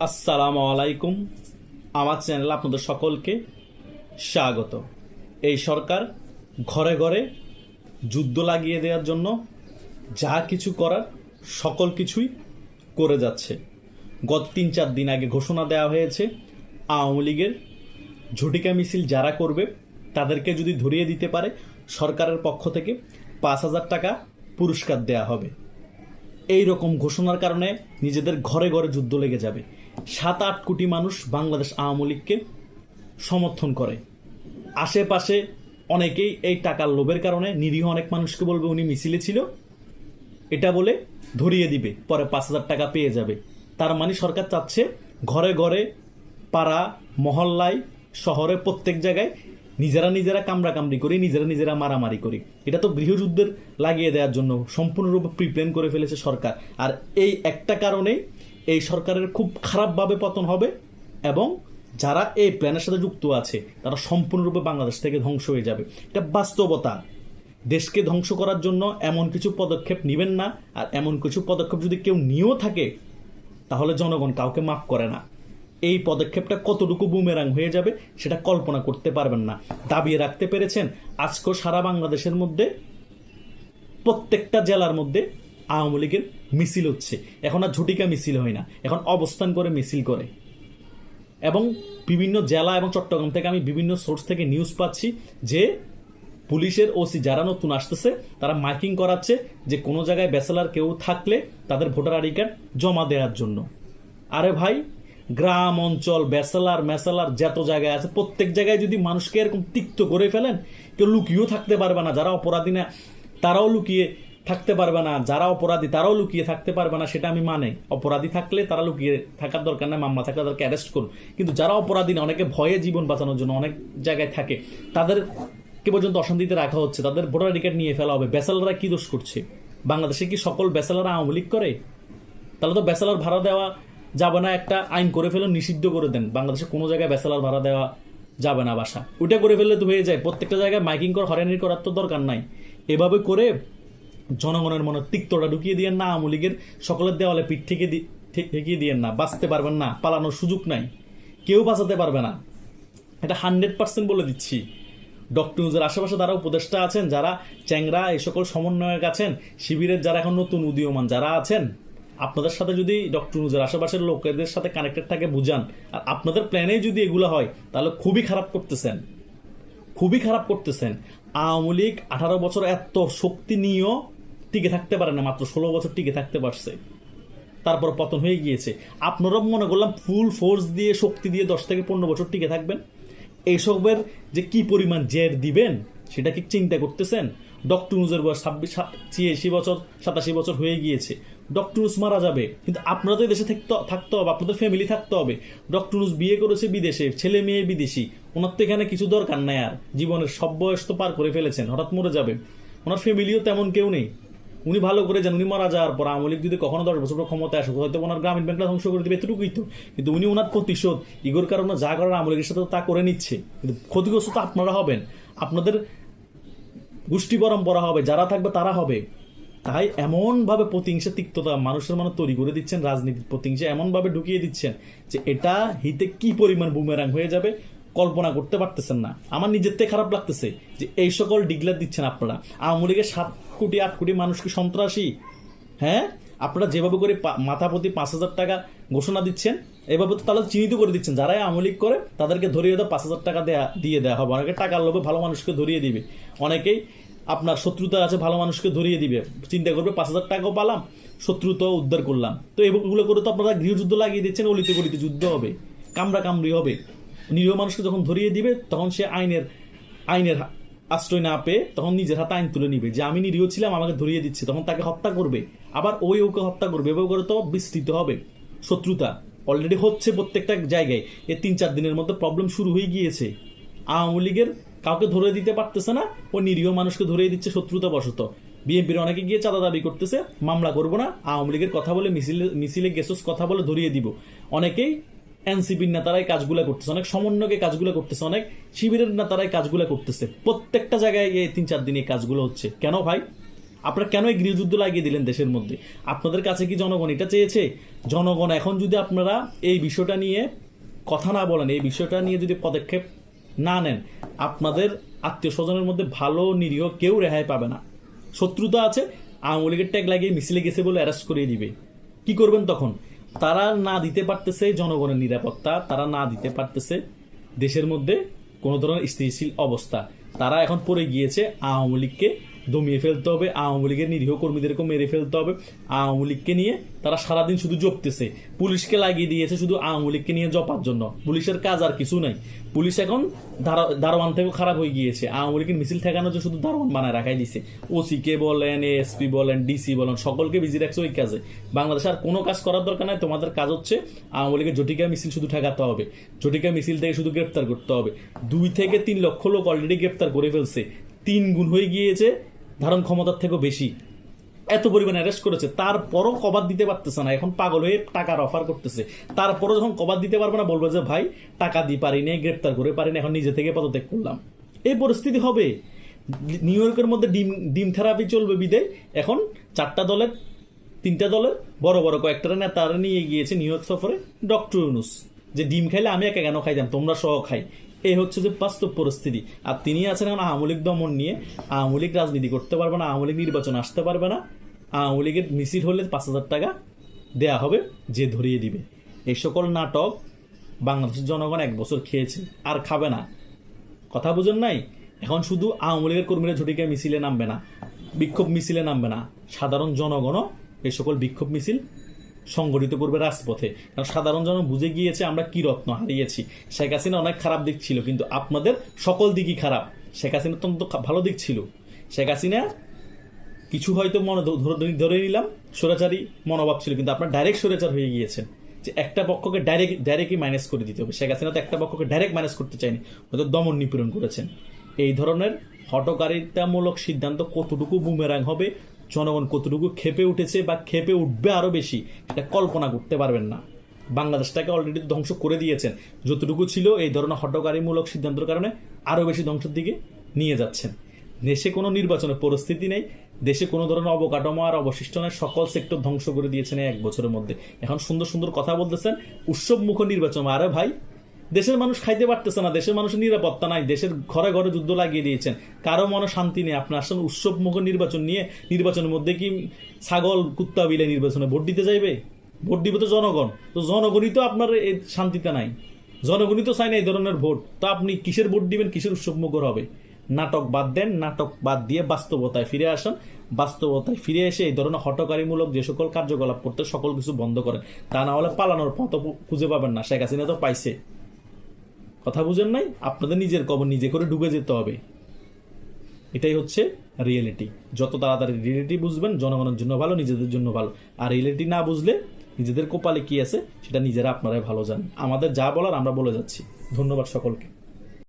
আসসালামু আলাইকুম। আমার চ্যানেল আপনাদের সকলকে স্বাগত। এই সরকার ঘরে ঘরে যুদ্ধ লাগিয়ে দেওয়ার জন্য যা কিছু করার সকল কিছুই করে যাচ্ছে। গত তিন চার দিন আগে ঘোষণা দেওয়া হয়েছে, আওয়ামী লীগের ঝটিকা মিছিল যারা করবে, তাদেরকে যদি ধরিয়ে দিতে পারে, সরকারের পক্ষ থেকে পাঁচ হাজার টাকা পুরস্কার দেওয়া হবে। এই রকম ঘোষণার কারণে নিজেদের ঘরে ঘরে যুদ্ধ লেগে যাবে। সাত আট কোটি মানুষ বাংলাদেশ আওয়ামী লীগকে সমর্থন করে। আশেপাশে অনেকেই এই টাকার লোভের কারণে নিরীহ অনেক মানুষকে বলবে উনি মিছিলে ছিল। এটা বলে ধরিয়ে দিবে, পরে পাঁচ হাজার টাকা পেয়ে যাবে। তার মানে সরকার চাচ্ছে ঘরে ঘরে, পাড়া, মহল্লায়, শহরে প্রত্যেক জায়গায় নিজেরা নিজেরা কামড়া কামড়ি করি, নিজেরা নিজেরা মারামারি করি। এটা তো গৃহযুদ্ধের লাগিয়ে দেওয়ার জন্য সম্পূর্ণরূপে প্রিপ্লেন করে ফেলেছে সরকার। আর এই একটা কারণেই এই সরকারের খুব খারাপভাবে পতন হবে এবং যারা এই প্ল্যানের সাথে যুক্ত আছে, তারা সম্পূর্ণরূপে বাংলাদেশ থেকে ধ্বংস হয়ে যাবে। এটা বাস্তবতা। দেশকে ধ্বংস করার জন্য এমন কিছু পদক্ষেপ নেবেন না, আর এমন কিছু পদক্ষেপ যদি কেউ নিয়েও থাকে, তাহলে জনগণ কাউকে মাফ করে না। এই পদক্ষেপটা কতটুকু বুমেরাং হয়ে যাবে, সেটা কল্পনা করতে পারবেন না। দাবিয়ে রাখতে পেরেছেন, আজকেও সারা বাংলাদেশের মধ্যে, প্রত্যেকটা জেলার মধ্যে আওয়ামী লীগের মিছিল হচ্ছে। এখন আর ঝুটিকা মিছিল হয় না। এখন অবস্থান করে মিছিল করে। এবং বিভিন্ন জেলা এবং চট্টগ্রাম থেকে আমি বিভিন্ন সোর্স থেকে নিউজ পাচ্ছি যে পুলিশের ওসি যারা নতুন আসতেছে, তারা মাইকিং করাচ্ছে যে কোনো জায়গায় ব্যাচেলার কেউ থাকলে তাদের ভোটার আইডি কার্ড জমা দেওয়ার জন্য। আরে ভাই, গ্রাম অঞ্চল, ব্যাচেলার, ম্যাচেলার যত জায়গায় আছে, প্রত্যেক জায়গায় যদি মানুষকে এরকম তিক্ত করে ফেলেন, কেউ লুকিয়েও থাকতে পারবে না। যারা অপরাধী না, তারাও লুকিয়ে থাকতে পারবে না, যারা অপরাধী তারাও লুকিয়ে থাকতে পারবে না, সেটা আমি মানে। অপরাধী থাকলে তারা লুকিয়ে থাকার দরকার নাই, মামলা থাকলে তাদেরকে অ্যারেস্ট করুন। কিন্তু যারা অপরাধী না, অনেকে ভয়ে জীবন বাঁচানোর জন্য অনেক জায়গায় থাকে। তাদের কে পর্যন্ত অশান্তিতে রাখা হচ্ছে, তাদের ভোটার আইডি নিয়ে ফেলা হবে। ব্যাচেলাররা কি দোষ করছে? বাংলাদেশে কি সকল ব্যাচেলাররা আওয়ামী লীগ করে? তাহলে তো ব্যাচেলার ভাড়া দেওয়া যাবে না, একটা আইন করে ফেলে নিষিদ্ধ করে দেন। বাংলাদেশে কোনো জায়গায় ব্যাচেলার ভাড়া দেওয়া যাবে না বাসা। ওইটা করে ফেললে তো হয়ে যায়। প্রত্যেকটা জায়গায় মাইকিং করা, হয়রানি করার তো দরকার নাই। এভাবে করে জনগণের মনে তিক্তটা ঢুকিয়ে দিয়েন না, আওয়ামী লীগের সকলের দেওয়ালে পিঠ থেকে ঠেকিয়ে দিয়েন না, বাঁচতে পারবেন না, পালানোর সুযোগ নাই। কেউ বাঁচাতে পারবে না। এটা হান্ড্রেড পার্সেন্ট বলে দিচ্ছি। ডক্টর নিউজের আশেপাশে যারা উপদেষ্টা আছেন, যারা চ্যাংরা, এই সকল সমন্বয়ক আছেন, শিবিরের যারা এখন নতুন উদীয়মান যারা আছেন, আপনাদের সাথে যদি ডক্টর নিউজের আশেপাশের লোকেদের সাথে কানেক্টেড থাকে, বুঝান। আর আপনাদের প্ল্যানেই যদি এগুলো হয়, তাহলে খুবই খারাপ করতেছেন। খুবই খারাপ করতেছেন। আওয়ামী লীগ আঠারো বছর এত শক্তি নিয়েও টিকে থাকতে পারে না, মাত্র ষোলো বছর টিকে থাকতে পারছে। তারপর পতন হয়ে গিয়েছে। আপনারা মনে করলাম ফুল ফোর্স দিয়ে, শক্তি দিয়ে দশ থেকে পনেরো বছর টিকে থাকবেন। এইসবের যে কি পরিমাণ জের দিবেন, সেটা কি চিন্তা করতেছেন? ডক্টর নুজের বয়স ছাব্বিশ ছিয়াশি বছর, সাতাশি বছর হয়ে গিয়েছে। ডক্টর নুজ মারা যাবে, কিন্তু এই দেশে থাকতে থাকতে হবে, আপনাদের ফ্যামিলি থাকতে হবে। ডক্টর নুজ বিয়ে করেছে বিদেশে, ছেলে মেয়ে বিদেশি। ওনার তো এখানে কিছু দরকার নাই আর। জীবনের সব বয়স তো পার করে ফেলেছেন, হঠাৎ মরে যাবে। ওনার ফ্যামিলিও তেমন কেউ নেই। উনি ভালো করে জানেন, উনি মারা যাওয়ার পর আওয়ামী লীগ যদি কখনো দশ বছর পর ক্ষমতায় আসে হয়তো ওনার গ্রামীণ ব্যাংকটা ধ্বংস করে দেবে, এতটুকুই তো। কিন্তু উনি ওনার প্রতিশোধ, ইগোর কারণে যা করার আওয়ামী লীগের সাথে তা করে নিচ্ছে। কিন্তু ক্ষতিগ্রস্ত তো আপনারা হবেন। আপনাদের গোষ্ঠী পরম্পরা হবে, যারা থাকবে তারা হবে। তাই এমনভাবে প্রতিহিংসা তিক্ততা মানুষের মনে তৈরি করে দিচ্ছেন, রাজনীতির প্রতিহিংসা এমনভাবে ঢুকিয়ে দিচ্ছেন যে এটা হিতে কি পরিমাণ বুমেরাং হয়ে যাবে কল্পনা করতে পারতেছেন না। আমার নিজের থেকে খারাপ লাগতেছে যে এই সকল ডিগলার দিচ্ছেন আপনারা। আওয়ামী লীগের সাত কোটি, আট কোটি মানুষকে সন্ত্রাসী? হ্যাঁ? আপনারা যেভাবে করে মাথা প্রতি পাঁচ হাজার টাকা ঘোষণা দিচ্ছেন, এভাবে তো তাহলে চিহ্নিত করে দিচ্ছেন। যারাই আওয়ামী লীগ করে, তাদেরকে ধরিয়ে দেওয়া পাঁচ হাজার টাকা দেয়া, দিয়ে দেওয়া হবে। অনেকে টাকার লোভে ভালো মানুষকে ধরিয়ে দিবে। অনেকেই আপনার শত্রুতা আছে ভালো মানুষকে ধরিয়ে দিবে। চিন্তা করবে, পাঁচ হাজার টাকাও পালাম, শত্রুতাও উদ্ধার করলাম। তো এগুলো করে তো আপনারা গৃহযুদ্ধ লাগিয়ে দিচ্ছেন, অলিতে গলিতে যুদ্ধ হবে কামড়া কামড়ি হবে। নিরীহ মানুষকে যখন ধরিয়ে দিবে, তখন সে আইনের আইনের আশ্রয় না পেয়ে তখন নিজের হাতে আইন তুলে নিবে। যে আমি নিরীহ ছিলাম, আমাকে ধরিয়ে দিচ্ছে, তখন তাকে হত্যা করবে। আবার ওই ওকে হত্যা করবে। এভাবে করে তো বিস্তৃত হবে। শত্রুতা অলরেডি হচ্ছে প্রত্যেকটা জায়গায়। এই তিন চার দিনের মধ্যে প্রবলেম শুরু হয়ে গিয়েছে। আওয়ামী লীগের কাউকে ধরে দিতে পারতেছে না, ও নিরীহ মানুষকে ধরিয়ে দিচ্ছে শত্রুতা বশত বিএনপির অনেকে গিয়ে চাঁদা দাবি করতেছে, মামলা করব না, আওয়ামী লীগের কথা বলে মিছিলে মিছিলে গেসুস কথা বলে ধরিয়ে দিব। অনেকেই এনসিপির নেতারাই কাজগুলো করতেছে, অনেক সমন্বয়কে কাজগুলো করতেছে, অনেক শিবিরের নেতারাই কাজগুলো করতেছে। প্রত্যেকটা জায়গায় এই তিন চার দিনে কাজগুলো হচ্ছে। কেন ভাই? আপনারা কেন এই গৃহযুদ্ধ লাগিয়ে দিলেন দেশের মধ্যে? আপনাদের কাছে কি জনগণ এটা চেয়েছে? জনগণ এখন যদি আপনারা এই বিষয়টা নিয়ে কথা না বলেন, এই বিষয়টা নিয়ে যদি পদক্ষেপ না নেন, আপনাদের আত্মীয় স্বজনের মধ্যে ভালো নিরীহ কেউ রেহাই পাবে না। শত্রুতা আছে, আওয়ামী লীগের ট্যাগ লাগিয়ে মিছিলে গেছে বলে অ্যারেস্ট করিয়ে দিবে। কি করবেন তখন? তারা না দিতে পারতেছে জনগণের নিরাপত্তা, তারা না দিতে পারতেছে দেশের মধ্যে কোনো ধরনের স্থিতিশীল অবস্থা। তারা এখন পড়ে গিয়েছে আওয়ামী লীগকে দমিয়ে ফেলতে হবে, আওয়ামী লীগের নিরীহ কর্মীদেরকে মেরে ফেলতে হবে। আওয়ামী লীগকে নিয়ে তারা সারাদিন শুধু জপতেছে। পুলিশকে লাগিয়ে দিয়েছে শুধু আওয়ামী লীগকে নিয়ে জপার জন্য। পুলিশের কাজ আর কিছু নাই। পুলিশ এখন দারোয়ান থেকেও খারাপ হয়ে গিয়েছে। আওয়ামী লীগের মিছিল ঠেকানোর জন্য শুধু দারোয়ান বানায় রাখাই দিছে। ওসিকে বলেন, এসপি বলেন, ডিসি বলেন, সকলকে বিজি রাখছে ওই কাজে। বাংলাদেশে আর কোনো কাজ করার দরকার নাই। তোমাদের কাজ হচ্ছে আওয়ামী লীগের জটিকা মিছিল শুধু ঠেকাতে হবে। জটিকা মিছিল থেকে শুধু গ্রেপ্তার করতে হবে। দুই থেকে তিন লক্ষ লোক অলরেডি গ্রেপ্তার করে ফেলছে। তিন গুণ হয়ে গিয়েছে ধারণ ক্ষমতার থেকেও বেশি। এত পরিমাণে অ্যারেস্ট করেছে, তারপরও কবাদ দিতে পারতেছে না। এখন পাগল হয়ে টাকার অফার করতেছে। তারপরও যখন কবাদ দিতে পারবে না, বলবে যে, ভাই, টাকা দিয়ে পারিনি গ্রেপ্তার করে পারিনি এখন নিজে থেকে পদত্যাগ করলাম। এই পরিস্থিতি হবে। নিউ ইয়র্কের মধ্যে ডিম ডিম থেরাপি চলবে বিদায়। এখন চারটা দলের, তিনটা দলের, বড় বড় কয়েকটা নেতারা নিয়ে গিয়েছে নিউ ইয়র্ক সফরে। ডক্টর ইউনুস, যে ডিম খাইলে আমি একা কেন খাইতাম? তোমরা সহ খাই। এই হচ্ছে যে বাস্তব পরিস্থিতি। আর তিনি আছেন এখন আওয়ামী লীগ দমন নিয়ে। আওয়ামী লীগ রাজনীতি করতে পারবে না, আওয়ামী লীগ নির্বাচন আসতে পারবে না। আওয়ামী লীগের মিছিল হলে পাঁচ হাজার টাকা দেয়া হবে যে ধরিয়ে দিবে। এই সকল নাটক বাংলাদেশের জনগণ এক বছর খেয়েছে, আর খাবে না। কথা বুঝেন নাই? এখন শুধু আওয়ামী লীগের কর্মীরা ঝটিকে মিছিলে নামবে না, বিক্ষোভ মিছিলে নামবে না। সাধারণ জনগণও এই সকল বিক্ষোভ মিছিল সংগঠিত করবে রাজপথে। কারণ সাধারণ জন বুঝে গিয়েছে আমরা কি রত্ন হারিয়েছি। শেখ হাসিনা অনেক খারাপ দিক ছিল, কিন্তু আপনাদের সকল দিকই খারাপ। শেখ হাসিনা অত্যন্ত ভালো দিক ছিল। শেখ হাসিনা কিছু হয়তো মনে ধরে- নিলাম, স্বৈরাচারী মনোভাব ছিল, কিন্তু আপনার ডাইরেক্ট স্বৈরাচার হয়ে গিয়েছেন। যে একটা পক্ষকে ডাইরেক্ট ডাইরেক্টই মাইনাস করে দিতে হবে। শেখ হাসিনা তো একটা পক্ষকে ডাইরেক্ট মাইনাস করতে চায়নি, হয়তো দমন নিপীড়ন করেছেন। এই ধরনের হটকারিতামূলক সিদ্ধান্ত কতটুকু বুমেরাং হবে জনগণ কতটুকু খেপে উঠেছে বা খেপে উঠবে আরও বেশি, এটা কল্পনা করতে পারবেন না। বাংলাদেশটাকে অলরেডি ধ্বংস করে দিয়েছেন। যতটুকু ছিল এই ধরনের হটকারীমূলক সিদ্ধান্তের কারণে আরও বেশি ধ্বংসের দিকে নিয়ে যাচ্ছেন। দেশে কোনো নির্বাচনের পরিস্থিতি নেই, দেশে কোনো ধরনের অবকাঠামো আর অবশিষ্ট নেই, সকল সেক্টর ধ্বংস করে দিয়েছেন এক বছরের মধ্যে। এখন সুন্দর সুন্দর কথা বলতেছেন উৎসবমুখ নির্বাচন। আরে ভাই দেশের মানুষ খাইতে পারতেছে না, দেশের মানুষের নিরাপত্তা নাই, দেশের ঘরে ঘরে যুদ্ধ লাগিয়ে দিয়েছেন। কারও মনে শান্তি নেই আপনি আসলে উৎসব মুখ নির্বাচন নিয়ে, নির্বাচনের মধ্যে কি ছাগল, কুত্তা বিলে নির্বাচনে ভোট দিতে যাইবে? ভোট দিবে তো জনগণ। তো জনগণই তো আপনার এই শান্তিতে নাই। জনগণই তো চায় না এই ধরনের ভোট। তো আপনি কিসের ভোট দিবেন, কিসের উৎসব মুখর হবে? নাটক বাদ দেন, নাটক বাদ দিয়ে বাস্তবতায় ফিরে আসেন। বাস্তবতায় ফিরে এসে এই ধরনের হটকারীমূলক যে সকল কার্যকলাপ করতে সকল কিছু বন্ধ করেন। তা না হলে পালানোর পথ খুঁজে পাবেন না। শেখ হাসিনা তো পাইছে। কথা বুঝেন নাই? আপনাদের নিজের কবর নিজে করে ডুবে যেতে হবে। এটাই হচ্ছে রিয়েলিটি যত তাড়াতাড়ি রিয়েলিটি বুঝবেন, জনগণের জন্য ভালো, নিজেদের জন্য ভালো। আর রিয়েলিটি না বুঝলে নিজেদের কপালে কি আছে, সেটা নিজেরা আপনারাই ভালো জানেন। আমাদের যা বলার আমরা বলে যাচ্ছি। ধন্যবাদ সকলকে।